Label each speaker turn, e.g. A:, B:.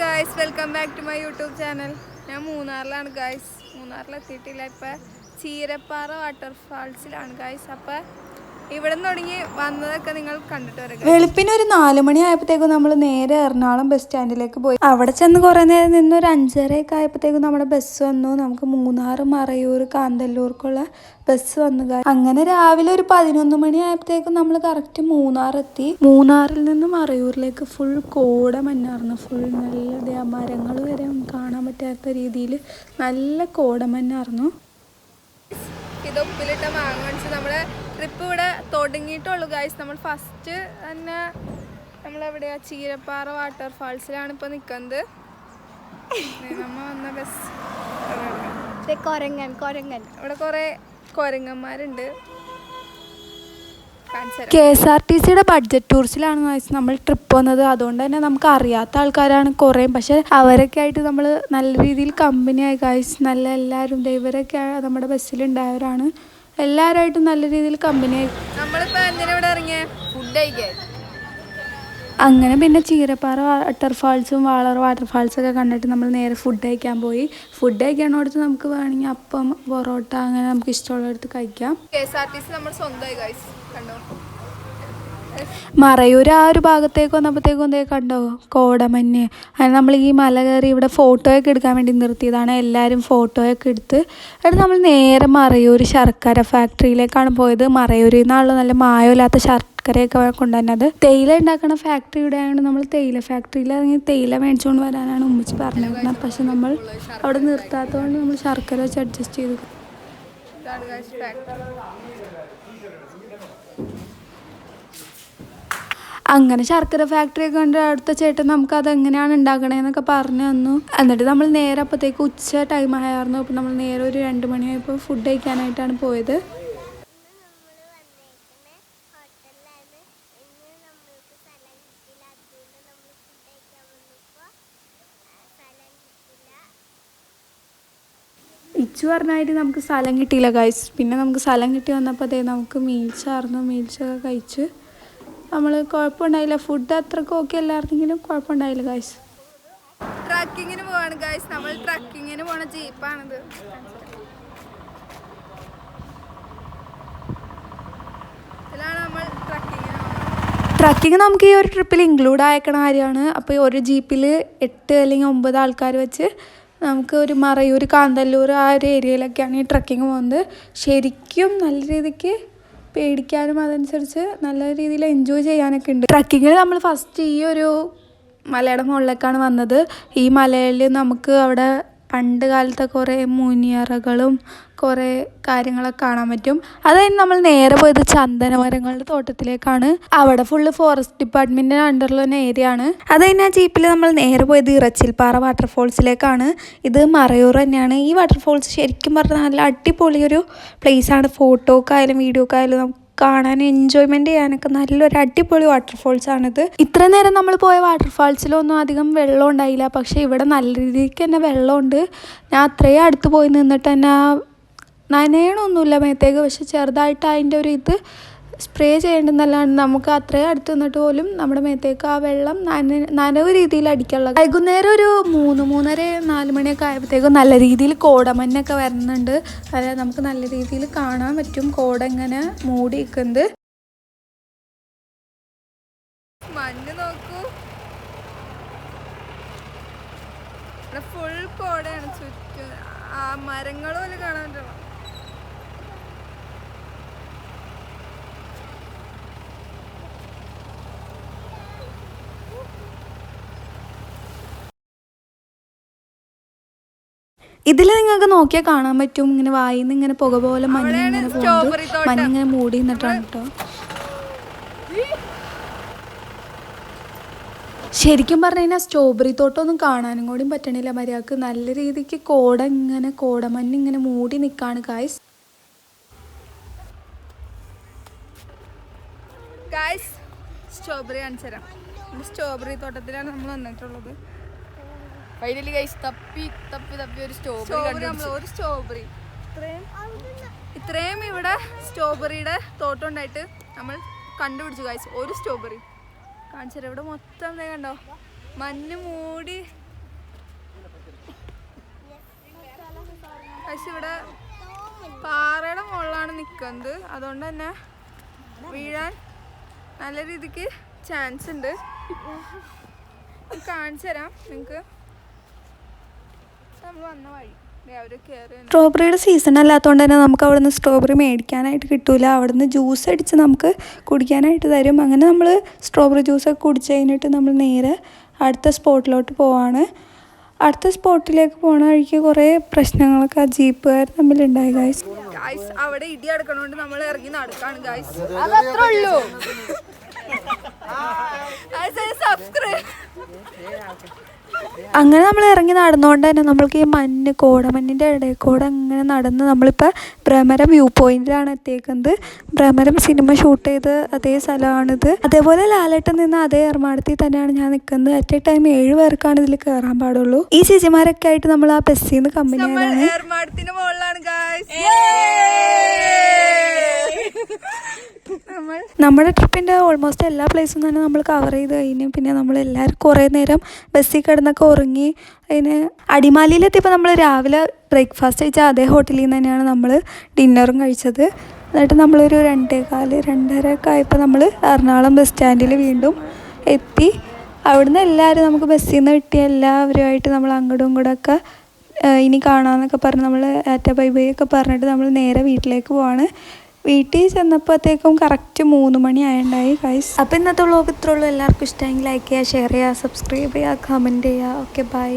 A: Guys welcome back to my YouTube channel ഞാൻ മൂന്നാറിലാണ് guys മൂന്നാറിലെത്തിയിട്ടില്ല. ഇപ്പം ചീരപ്പാറ വാട്ടർഫാൾസിലാണ് ഗായ്സ് അപ്പം തുടങ്ങി വന്നതൊക്കെ നിങ്ങൾ കണ്ടിട്ട്
B: വെളുപ്പിന് ഒരു നാല് മണി ആയപ്പോഴത്തേക്കും നമ്മൾ നേരെ എറണാകുളം ബസ് സ്റ്റാൻഡിലേക്ക് പോയി. അവിടെ ചെന്ന് കുറേ നേരം നിന്ന് ഒരു അഞ്ചരയൊക്കെ ആയപ്പോഴത്തേക്കും നമ്മുടെ ബസ് വന്നു. നമുക്ക് മൂന്നാർ മറയൂർ കാന്തല്ലൂർക്കുള്ള ബസ് വന്നു അങ്ങനെ രാവിലെ ഒരു പതിനൊന്ന് മണി ആയപ്പോഴത്തേക്കും നമ്മൾ കറക്റ്റ് മൂന്നാർ എത്തി മൂന്നാറിൽ നിന്ന് മറയൂരിലേക്ക് ഫുൾ കോട മഞ്ഞാർന്ന്. ഫുൾ നല്ല മരങ്ങൾ വരെ കാണാൻ പറ്റാത്ത രീതിയിൽ നല്ല കോടമഞ്ഞായിരുന്നു
A: ഇത് ഉപ്പിലിട്ട മാങ്ങ വെച്ച് നമ്മുടെ ട്രിപ്പ് ഇവിടെ തുടങ്ങിയിട്ടുള്ളൂ ഗായ്സ് നമ്മൾ ഫസ്റ്റ് തന്നെ നമ്മളെവിടെയാ ചീരപ്പാറ വാട്ടർഫാൾസിലാണ് ഇപ്പോൾ നിൽക്കുന്നത് നമ്മ വന്ന ബസ്
C: കൊരങ്ങൻ കൊരങ്ങൻ.
A: ഇവിടെ കുറേ കുരങ്ങന്മാരുണ്ട്.
B: കെ എസ് ആർ ടി സിയുടെ ബഡ്ജറ്റ് ടൂറിസ്റ്റിലാണ് നമ്മൾ ട്രിപ്പ് വന്നത്. അതുകൊണ്ട് തന്നെ നമുക്ക് അറിയാത്ത ആൾക്കാരാണ് കുറേ. പക്ഷെ അവരൊക്കെ ആയിട്ട് നമ്മൾ നല്ല രീതിയിൽ കമ്പനിയായി ഗായ്സ് നല്ല എല്ലാവരും ഇവരൊക്കെ നമ്മുടെ ബസ്സിലുണ്ടായവരാണ് എല്ലാവരുമായിട്ടും നല്ല രീതിയിൽ കമ്പനിയായി
A: നമ്മളിപ്പോൾ എന്തിനാ ഇവിടെ ഇറങ്ങിയേ? ഫുഡ് കഴിക്കാൻ.
B: അങ്ങനെ പിന്നെ ചീരപ്പാറ വാട്ടർഫാൾസും വാളർ വാട്ടർഫാൾസും ഒക്കെ കണ്ടിട്ട് നമ്മൾ നേരെ ഫുഡ് കഴിക്കാൻ പോയി. ഫുഡ് കഴിക്കാനോടത്ത് നമുക്ക് വേണമെങ്കിൽ അപ്പം പൊറോട്ട അങ്ങനെ നമുക്ക് ഇഷ്ടമുള്ളിടത്ത് കഴിക്കാം.
A: K S R T C നമ്മൾ സ്വന്തമായി കണ്ടോ
B: മറയൂർ ആ ഒരു ഭാഗത്തേക്ക് വന്നപ്പോഴത്തേക്കും എന്തേ കണ്ടോ? കോടമഞ്ഞ്. അതിന് നമ്മൾ ഈ മല കയറി ഇവിടെ ഫോട്ടോയൊക്കെ എടുക്കാൻ വേണ്ടി നിർത്തിയതാണ്. എല്ലാവരും ഫോട്ടോയൊക്കെ എടുത്ത് എന്നിട്ട് നമ്മൾ നേരെ മറയൂർ ശർക്കര ഫാക്ടറിയിലേക്കാണ് പോയത്. മറയൂരിൽ നിന്നാണല്ലോ നല്ല മായമില്ലാത്ത ശർക്കരയൊക്കെ കൊണ്ടുവന്നത്. തേയില ഉണ്ടാക്കുന്ന ഫാക്ടറി ഇവിടെ ആയതുകൊണ്ട് നമ്മൾ തേയില ഫാക്ടറിയിൽ ഇറങ്ങി തേയില മേടിച്ചുകൊണ്ട് വരാനാണ് ഉമ്മച്ചി പറഞ്ഞിരുന്നത് പക്ഷെ നമ്മൾ അവിടെ നിർത്താത്തതുകൊണ്ട് നമ്മൾ ശർക്കര വെച്ച് അഡ്ജസ്റ്റ് ചെയ്തു
A: ഇതാണ് ഗൈസ് ഫാക്ടറി
B: അങ്ങനെ ശർക്കര ഫാക്ടറി കണ്ട് അടുത്ത ചേട്ടൻ നമുക്ക് അത് എങ്ങനെയാണ് ഉണ്ടാക്കണേന്നൊക്കെ പറഞ്ഞു തന്നു. എന്നിട്ട് നമ്മൾ നേരെ അപ്പോഴത്തേക്ക് ഉച്ച ടൈം ആയിരുന്നു അപ്പോൾ നമ്മൾ നേരെ ഒരു രണ്ട് മണിയായപ്പോൾ ഫുഡ് കഴിക്കാനായിട്ടാണ് പോയത്. ഇച്ചു പറഞ്ഞായിട്ട് നമുക്ക് സ്ഥലം കിട്ടിയില്ല കഴിച്ചു പിന്നെ നമുക്ക് സ്ഥലം കിട്ടി വന്നപ്പോൾ അതേ നമുക്ക് മീൽസ് ആയിരുന്നു മീൽസ് ഒക്കെ കഴിച്ച്. നമ്മൾ കുഴപ്പമുണ്ടായില്ല. ഫുഡ് അത്രക്കും ഓക്കെ അല്ലായിരുന്നെങ്കിലും കുഴപ്പമുണ്ടായില്ല ഗായ്സ്
A: ട്രക്കിങ്ങിന് പോവാണ് ഗായ്സ് നമ്മൾ ട്രക്കിങ്ങിന് പോണ ജീപ്പാണിത് ഇതിലാണ് നമ്മൾ ട്രക്കിങ്ങിന് ട്രക്കിംഗ്
B: ട്രക്കിങ് നമുക്ക് ഈ ഒരു ട്രിപ്പിൽ ഇൻക്ലൂഡ് ആയേക്കണ കാര്യമാണ്. അപ്പോൾ ഈ ഒരു ജീപ്പിൽ എട്ട് അല്ലെങ്കിൽ ഒമ്പത് ആൾക്കാർ വെച്ച് നമുക്ക് ഒരു മറയൂർ കാന്തല്ലൂർ ആ ഒരു ഏരിയയിലൊക്കെയാണ് ഈ ട്രക്കിങ് പോകുന്നത്. ശരിക്കും നല്ല രീതിക്ക് പേടിക്കാനും അതനുസരിച്ച് നല്ല രീതിയിൽ എൻജോയ് ചെയ്യാനൊക്കെ ഉണ്ട്. ട്രക്കിങ്ങിൽ നമ്മൾ ഫസ്റ്റ് ഈ ഒരു മലയുടെ മുകളിലേക്കാണ് വന്നത്. ഈ മലയിൽ നമുക്ക് അവിടെ പണ്ട് കാലത്തെ കുറേ മുനിയറകളും കുറേ കാര്യങ്ങളൊക്കെ കാണാൻ പറ്റും. അതായത് നമ്മൾ നേരെ പോയത് ചന്ദനമരങ്ങളുടെ തോട്ടത്തിലേക്കാണ്. അവിടെ ഫുള്ള് ഫോറസ്റ്റ് ഡിപ്പാർട്ട്മെന്റിന്റെ അണ്ടറിൽ തന്നെ ഏരിയ ആണ്. അത് കഴിഞ്ഞ് ആ ജീപ്പിൽ നമ്മൾ നേരെ പോയത് ഇറച്ചിൽപ്പാറ വാട്ടർഫോൾസിലേക്കാണ് ഇത് മറയൂർ തന്നെയാണ്. ഈ വാട്ടർഫോൾസ് ശരിക്കും പറഞ്ഞാൽ നല്ല അടിപൊളിയൊരു പ്ലേസാണ് ഫോട്ടോക്കായാലും വീഡിയോക്കായാലും നമുക്ക് കാണാൻ എൻജോയ്മെന്റ് ചെയ്യാനൊക്കെ നല്ലൊരു അടിപൊളി വാട്ടർഫോൾസ് ആണിത് ഇത്ര നേരം നമ്മൾ പോയ വാട്ടർഫാൾസിലൊന്നും അധികം വെള്ളം ഉണ്ടായില്ല. പക്ഷേ ഇവിടെ നല്ല രീതിക്ക് തന്നെ വെള്ളമുണ്ട്. ഞാൻ അത്രയും അടുത്ത് പോയി നിന്നിട്ട് തന്നെ നനയണമൊന്നുമില്ല മേത്തേക്ക്. പക്ഷെ ചെറുതായിട്ട് അതിന്റെ ഒരു ഇത് സ്പ്രേ ചെയ്യേണ്ടെന്നല്ലാണ്ട് നമുക്ക് അത്രയും അടുത്ത് നിന്നിട്ട് പോലും നമ്മുടെ മേത്തേക്ക് ആ വെള്ളം നന നനവ് രീതിയിൽ അടിക്കാനുള്ള വൈകുന്നേരം ഒരു മൂന്ന് മൂന്നര നാല് മണിയൊക്കെ ആയപ്പോഴത്തേക്കും നല്ല രീതിയിൽ കോടമഞ്ഞൊക്കെ വരുന്നുണ്ട്. അതായത് നമുക്ക് നല്ല രീതിയിൽ കാണാൻ പറ്റും കോട ഇങ്ങനെ മൂടി നിൽക്കുന്നത്
A: മഞ്ഞ് നോക്കൂ. ഇവിടെ ഫുൾ കോടയാണ് ചുറ്റും. ആ മരങ്ങളും കാണാൻ പറ്റുള്ളൂ
B: ഇതിൽ നിങ്ങൾക്ക് നോക്കിയാൽ കാണാൻ പറ്റും. ഇങ്ങനെ വായിന്ന് ഇങ്ങനെ പുക പോലെ മഞ്ഞ ഇങ്ങനെ പോകുന്നത്
A: തോട്ടം.
B: ഇങ്ങനെ മൂടി നിന്നിട്ടാണ് കേട്ടോ ശരിക്കും പറഞ്ഞു കഴിഞ്ഞാൽ സ്ട്രോബെറി തോട്ടമൊന്നും കാണാനും കൂടി പറ്റണില്ല. മര്യാദയ്ക്ക് നല്ല രീതിക്ക് കോട ഇങ്ങനെ കോടമഞ്ഞ് ഇങ്ങനെ മൂടി നിൽക്കാണ് കായ്സ്
A: സ്ട്രോബെറി കാണിച്ചു തരാം സ്ട്രോബെറി തോട്ടത്തിലാണ് നമ്മൾ വന്നിട്ടുള്ളത്
C: ഫൈനലി ഗൈസ് തപ്പി തപ്പി തപ്പി ഒരു
A: സ്ട്രോബെറി നമ്മൾ ഒരു സ്ട്രോബെറി ഇത്രയും ഇവിടെ സ്ട്രോബെറിയുടെ തോട്ടുണ്ടായിട്ട് നമ്മൾ കണ്ടുപിടിച്ചു ഗൈസ് ഒരു സ്ട്രോബെറി കാണിച്ചു ഇവിടെ മൊത്തം ദേ കണ്ടോ? മഞ്ഞ് മൂടി. പക്ഷെ ഇവിടെ പാറയുടെ മുകളിലാണ് നിൽക്കുന്നത്. അതുകൊണ്ട് തന്നെ വീഴാൻ നല്ല രീതിക്ക് ചാൻസ് ഉണ്ട്. കാണിച്ചു തരാം. നിങ്ങൾക്ക് നമ്മൾ വന്ന വഴി.
B: സ്ട്രോബെറിയുടെ സീസൺ അല്ലാത്തതുകൊണ്ട് തന്നെ നമുക്ക് അവിടെ നിന്ന് സ്ട്രോബെറി മേടിക്കാനായിട്ട് കിട്ടൂല. അവിടെ നിന്ന് ജ്യൂസ് അടിച്ച് നമുക്ക് കുടിക്കാനായിട്ട് തരും. അങ്ങനെ നമ്മൾ സ്ട്രോബെറി ജ്യൂസൊക്കെ കുടിച്ച് കഴിഞ്ഞിട്ട് നമ്മൾ നേരെ അടുത്ത സ്പോട്ടിലോട്ട് പോവാണ്. അടുത്ത സ്പോട്ടിലേക്ക് പോണ വഴിക്ക് കുറേ പ്രശ്നങ്ങളൊക്കെ ആ ജീപ്പുകാർ തമ്മിൽ ഉണ്ടായി
A: ഗായ്സ് അവിടെ ഇടി അടക്കണോണ്ട് നമ്മൾ ഇറങ്ങി നടക്കാണ് ഗായ്സ്
C: അതത്രേ ഉള്ളൂ.
B: അങ്ങനെ നമ്മൾ ഇറങ്ങി നടന്നുകൊണ്ട് തന്നെ നമ്മൾക്ക് ഈ മഞ്ഞ് കോടമഞ്ഞിന്റെ ഇടയിൽ കൂടെ അങ്ങനെ നടന്ന് നമ്മളിപ്പോൾ ഭ്രമരം വ്യൂ പോയിന്റിലാണ് എത്തിയേക്കുന്നത്. ഭ്രമരം സിനിമ ഷൂട്ട് ചെയ്ത് അതേ സ്ഥലമാണിത്. അതേപോലെ ലാലേട്ടൻ നിന്ന് അതേ എറമാടത്തിൽ തന്നെയാണ് ഞാൻ നിൽക്കുന്നത്. അറ്റ് എ ടൈം ഏഴ് പേർക്കാണ് ഇതിൽ കയറാൻ പാടുള്ളൂ. ഈ ചേച്ചിമാരൊക്കെ ആയിട്ട് നമ്മൾ ആ ബസ്സിൽ നിന്ന് കമ്പനി നമ്മുടെ ട്രിപ്പിന്റെ ഓൾമോസ്റ്റ് എല്ലാ പ്ലേസും തന്നെ നമ്മൾ കവർ ചെയ്ത് കഴിഞ്ഞു. പിന്നെ നമ്മൾ എല്ലാവരും കുറേ നേരം ബസ്സിൽ കിടന്നൊക്കെ ഉറങ്ങി അതിന് അടിമാലിയിലെത്തിയപ്പോൾ നമ്മൾ രാവിലെ ബ്രേക്ക്ഫാസ്റ്റ് കഴിച്ച അതേ ഹോട്ടലിൽ നിന്ന് തന്നെയാണ് നമ്മൾ ഡിന്നറും കഴിച്ചത്. എന്നിട്ട് നമ്മളൊരു രണ്ടേകാൽ രണ്ടര ഒക്കെ ആയപ്പോൾ നമ്മൾ എറണാകുളം ബസ് സ്റ്റാൻഡിൽ വീണ്ടും എത്തി. അവിടുന്ന് എല്ലാവരും നമുക്ക് ബസ്സിൽ നിന്ന് കിട്ടിയ എല്ലാവരുമായിട്ട് നമ്മൾ അങ്ങോട്ടും ഇങ്ങോട്ടൊക്കെ ഇനി കാണാമെന്നൊക്കെ പറഞ്ഞ് നമ്മൾ ആറ്റ ബൈ ബൈ ഒക്കെ പറഞ്ഞിട്ട് നമ്മൾ നേരെ വീട്ടിലേക്ക് പോവാണ്. വീട്ടിൽ ചെന്നപ്പോഴത്തേക്കും കറക്റ്റ് മൂന്ന് മണി ആയിട്ടുണ്ടായി ഗൈസ് അപ്പോൾ ഇന്നത്തെ വ്ളോഗ് ഇത്രയുള്ളൂ എല്ലാവർക്കും ഇഷ്ടമെങ്കിൽ ലൈക്ക് ചെയ്യുക ഷെയർ ചെയ്യുക സബ്സ്ക്രൈബ് ചെയ്യുക കമന്റ് ചെയ്യുക. Okay bye